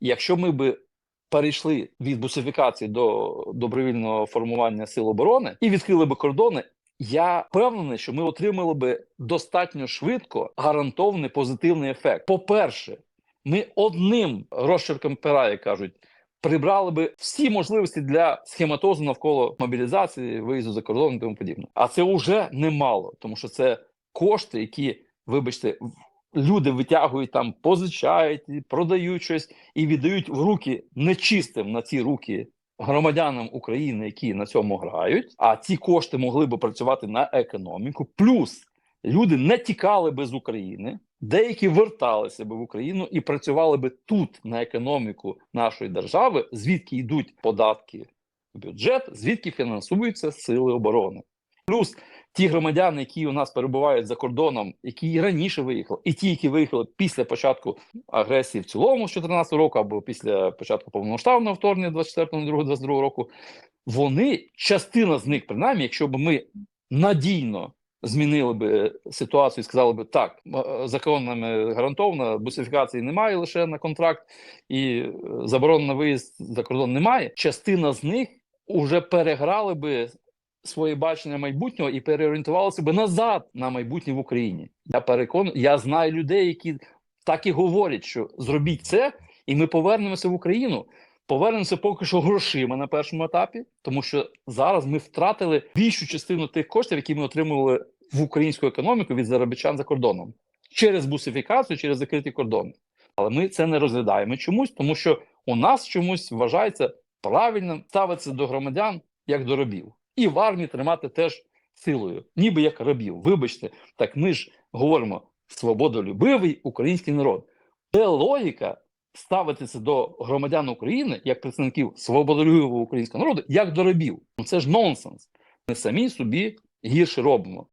Якщо ми би перейшли від бусифікації до добровільного формування сил оборони і відкрили би кордони, я впевнений, що ми отримали би достатньо швидко гарантований позитивний ефект. По-перше, ми одним розчерком пера, як кажуть, прибрали би всі можливості для схематозу навколо мобілізації, виїзду за кордон і тому подібне. А це вже немало, тому що це кошти, які, вибачте, люди витягують там, позичають, продають щось і віддають в руки нечистим на ці руки громадянам України, які на цьому грають. А ці кошти могли би працювати на економіку. Плюс люди не тікали би з України, деякі верталися би в Україну і працювали би тут на економіку нашої держави, звідки йдуть податки в бюджет, звідки фінансуються сили оборони. Плюс ті громадяни, які у нас перебувають за кордоном, які раніше виїхали, і ті, які виїхали після початку агресії в цілому з 2014 року, або після початку повномасштабного вторгнення 24-22 року, вони частина з них, принаймні, якщо б ми надійно змінили би ситуацію і сказали би так, м- законами гарантовано, бусифікації немає лише на контракт, і е, заборони на виїзд за кордон немає. Частина з них уже переграли би своє бачення майбутнього і переорієнтувалися би назад на майбутнє в Україні. Я переконаний, я знаю людей, які так і говорять, що зробіть це, і ми повернемося в Україну. Повернемося поки що грошима на першому етапі, тому що зараз ми втратили більшу частину тих коштів, які ми отримували в українську економіку від заробітчан за кордоном через бусифікацію, через закриті кордони. Але ми це не розглядаємо чомусь, тому що у нас чомусь вважається правильним ставитися до громадян як до рабів, і в армії тримати теж силою, ніби як рабів. Вибачте, так ми ж говоримо свободолюбивий український народ. Це логіка ставитися до громадян України як представників свободолюбивого українського народу, як до рабів. Ну це ж нонсенс. Ми самі собі гірше робимо.